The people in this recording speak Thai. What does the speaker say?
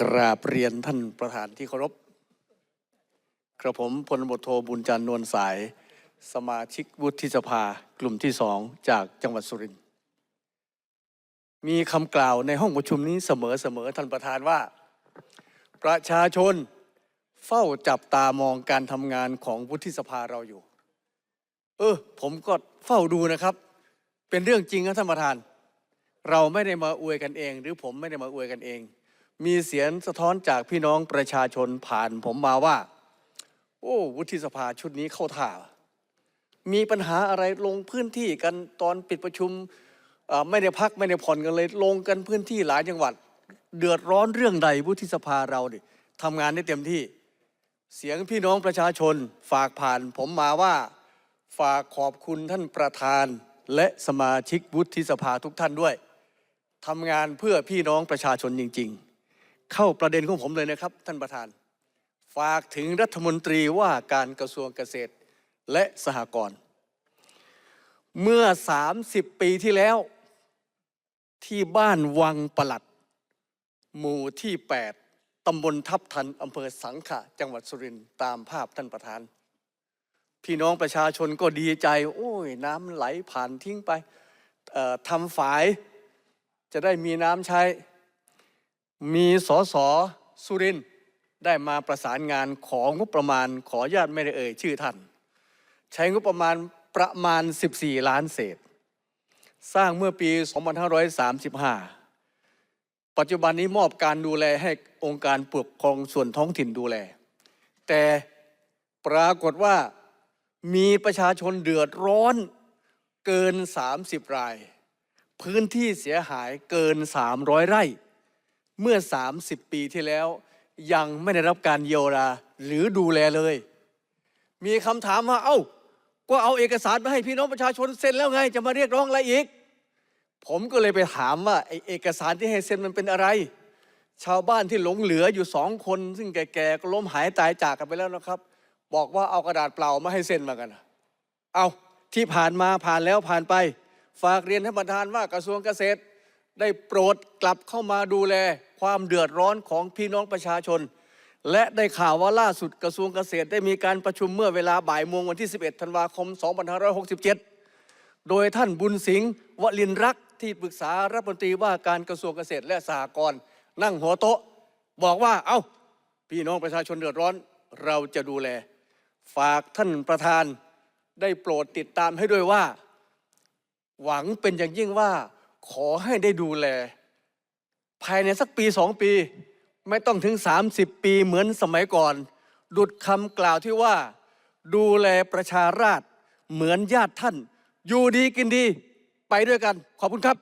กราบเรียนท่านประธานที่เคารพกระผมพลตำรวจโทบุญจันทร์นวลสาย สมาชิกวุฒิสภากลุ่มที่สองจากจังหวัดสุรินทร์มีคำกล่าวในห้องประชุมนี้เสมอๆท่านประธานว่า ประชาชนเฝ้าจับตามองการทำงานของวุฒิสภาเราอยู่ เออ ผมก็เฝ้าดูนะครับ เป็นเรื่องจริงครับท่านประธาน เราไม่ได้มาอวยกันเอง หรือผมไม่ได้มาอวยกันเอง มีเสียงสะท้อนจากพี่น้องประชาชนผ่านผมมาว่า โอ้วุฒิสภาชุดนี้เข้าท่า มีปัญหาอะไรลงพื้นที่กันตอนปิดประชุมไม่ได้พักไม่ได้ผ่อนกันเลยลงกันพื้นที่หลายจังหวัด เดือดร้อนเรื่องใดวุฒิสภาเราดิทำงานได้เต็มที่ เสียงพี่น้องประชาชนฝากผ่านผมมาว่าฝากขอบคุณท่านประธานและสมาชิกวุฒิสภาทุกท่านด้วยทำงานเพื่อพี่น้องประชาชนจริง ๆ เข้าประเด็นของผมเลยนะครับ ท่านประธาน ฝากถึงรัฐมนตรีว่าการกระทรวงเกษตรและสหกรณ์เมื่อ 30 ปีที่แล้ว ที่บ้านวังประหลัด หมู่ที่ 8 ตำบลทับทันอำเภอสังขะ จังหวัดสุรินทร์ตามภาพท่านประธาน พี่น้องประชาชนก็ดีใจ โอ้ย น้ำไหลผ่านทิ้งไปทำฝายจะได้มีน้ำใช้ มีสสสุรินทร์ได้มาประสานงานของงบประมาณขอญาตไม่ได้เอ่ยชื่อท่าน ใช้งบประมาณประมาณ 14 ล้านเศษ สร้างเมื่อปี 2535 ปัจจุบันนี้มอบการดูแลให้องค์การปกครองส่วนท้องถิ่นดูแล แต่ปรากฏว่ามีประชาชนเดือดร้อนเกิน 30 ราย พื้นที่เสียหายเกิน 300 ไร่ เมื่อ 30 ปีที่แล้ว ยังไม่ได้รับการเยียวยาหรือดูแลเลย มีคำถามว่าเอ้า ก็เอาเอกสารมาให้พี่น้องประชาชนเซ็นแล้วไง จะมาเรียกร้องอะไรอีก ผมก็เลยไปถามว่าไอเอกสารที่ให้เซ็นมันเป็นอะไร ชาวบ้านที่หลงเหลืออยู่สองคน ซึ่งแก่ๆก็ล้มหายตายจากกันไปแล้วนะครับ บอกว่าเอากระดาษเปล่ามาให้เซ็นมากันเอาที่ผ่านมาผ่านแล้วผ่านไป ฝากเรียนท่านประธานว่ากระทรวงเกษตร ได้โปรดกลับเข้ามาดูแล ความเดือดร้อนของพี่น้องประชาชน และได้ข่าวว่าล่าสุดกระทรวงเกษตรได้มีการประชุมเมื่อเวลาบ่ายโมงวันที่ 11 ธันวาคม 2567 โดยท่านบุญสิงห์วลินรักที่ปรึกษารัฐมนตรีว่าการกระทรวงเกษตรและสหกรณ์นั่งหัวโต๊ะ บอกว่าเอา้าพี่น้องประชาชนเดือดร้อนเราจะดูแล ฝากท่านประธานได้โปรดติดตามให้ด้วยว่า หวังเป็นอย่างยิ่งว่าขอให้ได้ดูแล ภายในสักปีสองปี ไม่ต้องถึง 30 ปีเหมือนสมัยก่อน ดุดคำกล่าวที่ว่า ดูแลประชาราษฎรเหมือนญาติท่าน อยู่ดีกินดีไปด้วยกัน ขอบคุณครับ